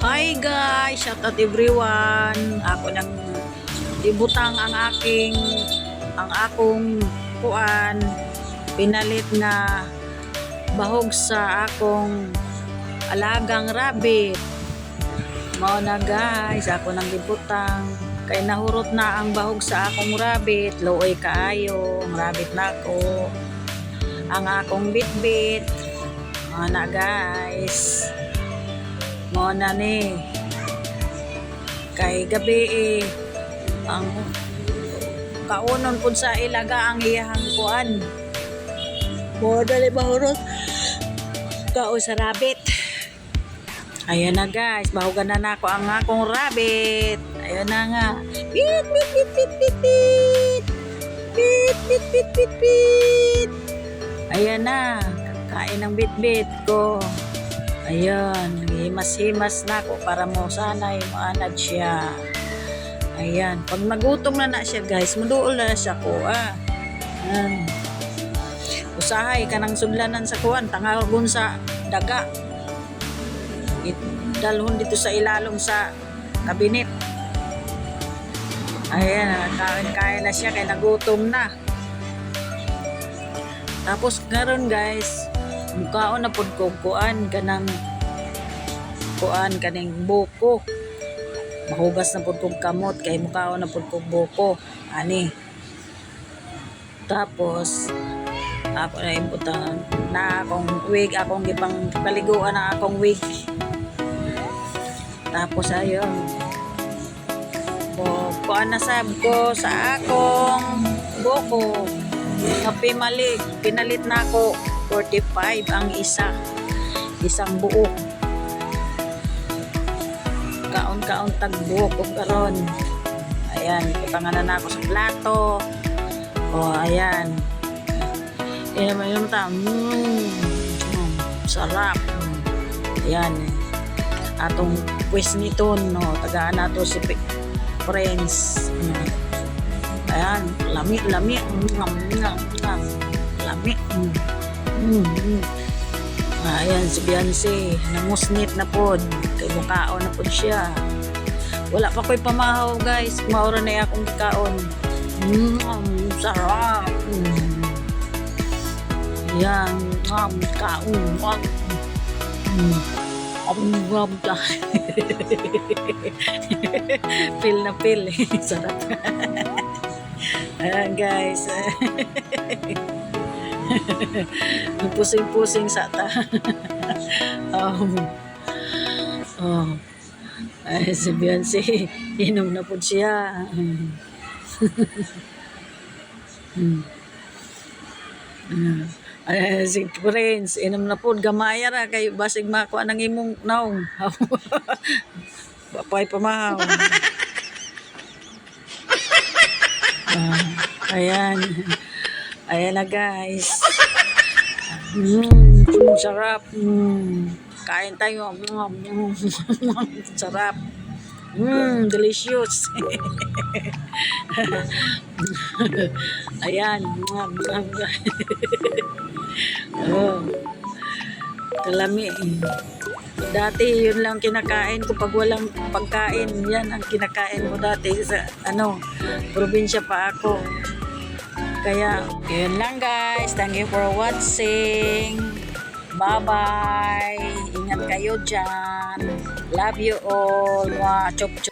Hi guys, shout out everyone. Ako nang ibutang ang aking ang akong kuan pinalit na bahog sa akong alagang rabbit. Mao na guys, ako nang gibutang kay nahurot na ang bahog sa akong rabbit. Luoy kaayo, ang rabbit nako. Ang akong bitbit. Mao na guys. Na ni. Kay gabi eh, ang kaunon pud sa ilaga ang iyahang kuan. Mo dali mahurot. Kao sa rabbit. Ayan na guys, bahugan na nako ang akong rabbit. Ayan na nga. Pit, pit, pit, pit, pit, pit. Pit, pit, pit, pit, pit. Ayan na. Kain ng bit-bit ko. Ayan. Himas-himas na ko para mo sanay maanad siya. Ayan. Pag nagutom na na siya guys, maduol na siya ko. Ah. Ayan. Usahay ka ng sudlanan sa kuwan. Tangagon sa daga. Dalhon dito sa ilalong sa kabinet. Ayan, kain-kain na siya kaya nagutom na. Tapos karon guys, mukhaon na pud ko kuan kanang kuan kaning buko. Mahugas na pud kong kamot kay mukhaon na pud kong buko. Ani. Tapos ako na imputan na akong wig, akong gipang paliguan na akong wig. Tapos ayun. O, kuan na sab ko sa akong buko. Nga pimalig, pinalit na ako 45 ang isa. Isang buo. Kaon-kaon tag buo ko karon. Ayan, ipanganan na ako sa plato. O, ayan. Eh, yung ta. Mm, mm, sarap. Ayan. Atong pwes nito, no. Tagaan na to si Friends. Mm. Ayan, lami, lami. Ngam, ngam, ngam. Lami. Mm. Mm, mm. Ayan, si Beyonce. Namusnit na pod. Kay mukhaon na pod siya. Wala pa ko'y pamahaw, guys. Maura na akong kikaon. Mm, sarap. Mm. Yan, ngam, kaon. Wag. Mm. Ang ngam ka. feel na feel. Sarap. Ayan, guys. Pusing-pusing sa ta. um, oh. Ay, si Beyonce, inom na po siya. Hmm. Ay, si Prince, inom na po, gamaya ra, kay basig makuha ng imong naong. Bapay pamahaw. Ah, ayan. Ayan na guys. Mmm, sarap. Mm. Kain tayo. Sarap. Mmm, delicious. Ayan. oh. Kalami. Dati yun lang kinakain ko pag walang pagkain. Yan ang kinakain ko dati sa ano, probinsya pa ako. Kaya, yun lang guys. Thank you for watching. Bye-bye. Ingat kayo dyan. Love you all. Mwah. Chop chop.